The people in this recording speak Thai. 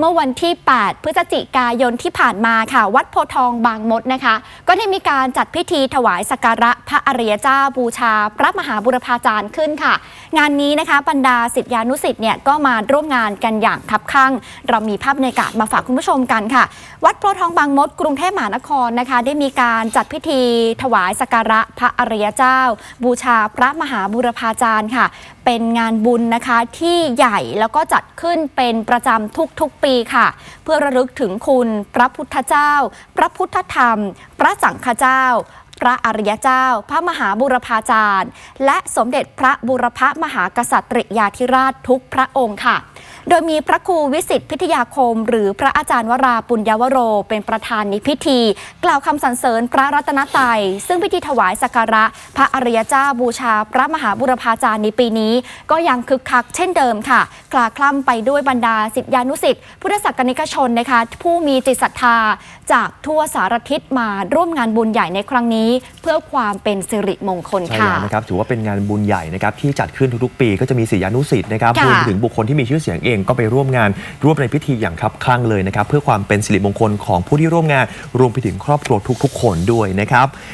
เมื่อวันที่ 8 พฤศจิกายนที่ผ่านมาค่ะ วัดโพทองบางมดนะคะ ก็ได้มีการจัดพิธีถวายสักการะพระอริยเจ้าบูชา พระมหาบุรพาจารย์ขึ้นค่ะ งานนี้นะคะบรรดาศิษยานุศิษย์เนี่ยก็มาร่วมงานกันอย่างคับคั่งเรามีภาพบรรยากาศมาฝากคุณผู้ชมกันค่ะ วัดโพทองบางมด กรุงเทพมหานครนะคะ ได้มีการจัดพิธีถวายสักการะพระอริยเจ้า บูชาพระมหาบุรพาจารย์ค่ะ เป็นงานบุญนะคะที่ใหญ่แล้วก็จัดขึ้นเป็นประจำทุกๆปีค่ะ เพื่อระลึกถึงคุณพระพุทธเจ้า พระพุทธธรรม พระสังฆเจ้า พระอริยเจ้า พระมหาบุรพาจารย์ และสมเด็จพระบุรพมหากษัตริยาธิราชทุกพระองค์ค่ะ โดยมีพระครูวิสิตพิทยาคม หรือพระอาจารย์วราปุญญวโร เป็นประธานในพิธี กล่าวคำสรรเสริญพระรัตนตรัยซึ่งพิธีถวายสักการะ พระอริยเจ้าบูชา พระมหาบุรพาจารย์ในปีนี้ ก็ยังคึกคักเช่นเดิมค่ะคลาคล่ำไปด้วยบรรดาศิษยานุศิษย์พุทธศกนิกชนนะคะผู้มีจิตศรัทธาจากทั่วสารทิศมาร่วมงานบุญใหญ่ในครั้งนี้ เพื่อความเป็นสิริมงคลใช่ค่ะแล้วนะครับถือว่าเป็นงานบุญใหญ่นะครับที่จัดขึ้นทุกๆ ปีก็จะมีศิษยานุศิษย์นะครับค่ะรวมไปถึงบุคคลที่มีชื่อเสียงเองก็ไปร่วมงานร่วมในพิธีอย่างคับคลั่งเลยนะครับ เพื่อความเป็นสิริมงคลของผู้ที่ร่วมงานรวมไปถึงครอบครัวทุกๆ คนด้วยนะครับ